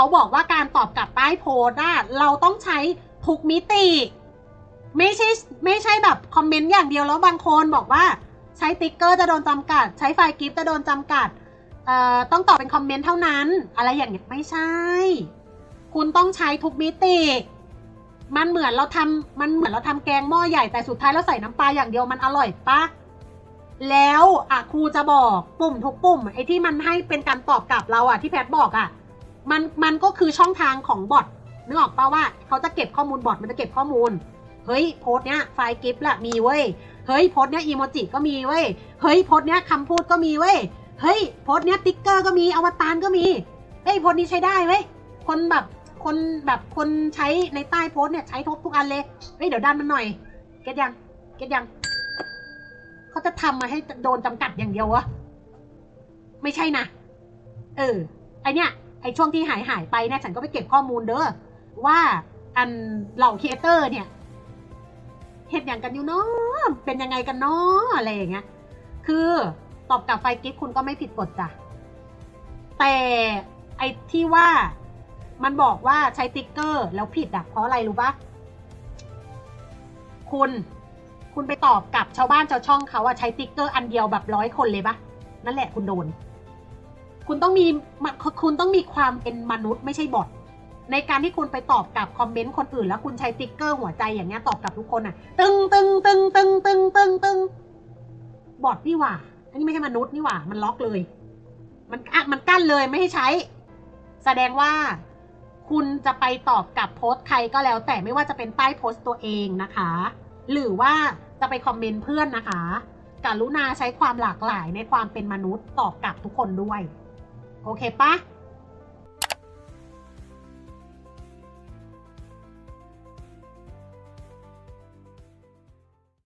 เขาบอกว่าการตอบกลับใต้โพสต์อะเราต้องใช้ทุกมิติ ไม่ใช่ไม่ใช่แบบคอมเมนต์อย่างเดียวแล้วบางคนบอกว่าใช้ติ๊กเกอร์จะโดนจำกัด ใช้ไฟล์กิฟต์จะโดนจำกัดเอ่อต้องตอบเป็นคอมเมนต์เท่านั้น อะไรอย่างเงี้ยไม่ใช่ คุณต้องใช้ทุกมิติ มันเหมือนเราทำมันเหมือนเราทำแกงหม้อใหญ่แต่สุดท้ายเราใส่น้ำปลาอย่างเดียวมันอร่อยปะแล้วอะครูจะบอกปุ่มทุกปุ่มไอ้ที่มันให้เป็นการตอบกลับเราอะที่แพทบอกอะ มันมันก็คือช่องทางของบอทนึกออกปะว่าเขาจะเก็บข้อมูลบอทมันจะเก็บข้อมูล เฮ้ยโพส์เนี้ยไฟล์กิฟต์ละมีเว้ย เฮ้ยโพส์เนี้ยอีโมจิก็มีเว้ย เฮ้ยโพส์เนี้ยคำพูดก็มีเว้ย เฮ้ยโพส์เนี้ยติ๊กเกอร์ก็มีอวตารก็มี เฮ้ยโพส์นี้ใช้ได้เว้ย คนแบบคนแบบคนใช้ในใต้โพส์เนี่ยใช้ทุกทุกอันเลย เฮ้ยเดี๋ยวดันมันหน่อย เก็ตยัง เก็ตยัง เขาจะทำมาให้โดนจำกัดอย่างเดียววะ ไม่ใช่นะ เออ ไอเนี้ย ไอช่วงที่หายหายไปเนี่ยฉันก็ไปเก็บข้อมูลเด้อว่าอันเหล่าครีเอเตอร์เนี่ยเหตุอย่างกันอยู่เนาะเป็นยังไงกันเนาะอะไรอย่างเงี้ยคือตอบกลับไฟกิฟคุณก็ไม่ผิดกฎจ้ะแต่ไอที่ว่ามันบอกว่าใช้ติ๊กเกอร์แล้วผิดอะเพราะอะไรรู้ปะคุณ คุณไปตอบกับชาวบ้านชาวช่องเขาอะใช้ติ๊กเกอร์อันเดียวแบบร้อยคนเลยปะนั่นแหละคุณโดน คุณต้องมีคุณต้องมีความเป็นมนุษย์ไม่ใช่บอทในการที่คุณไปตอบกับคอมเมนต์คนอื่น แล้วคุณใช้ติ๊กเกอร์หัวใจอย่างเงี้ยตอบกับทุกคนอะ ตึงตึงตึงตึงตึงตึงตึงบอทนี่หว่า อันนี้ไม่ใช่มนุษย์นี่หว่า มันล็อกเลย มันอะมันกั้นเลยไม่ให้ใช้ แสดงว่าคุณจะไปตอบกับโพสต์ใครก็แล้ว แต่ไม่ว่าจะเป็นใต้โพสต์ตัวเองนะคะ หรือว่าจะไปคอมเมนต์เพื่อนนะคะกรุณาใช้ความหลากหลายในความเป็นมนุษย์ตอบกลับทุกคนด้วย โอเคปะ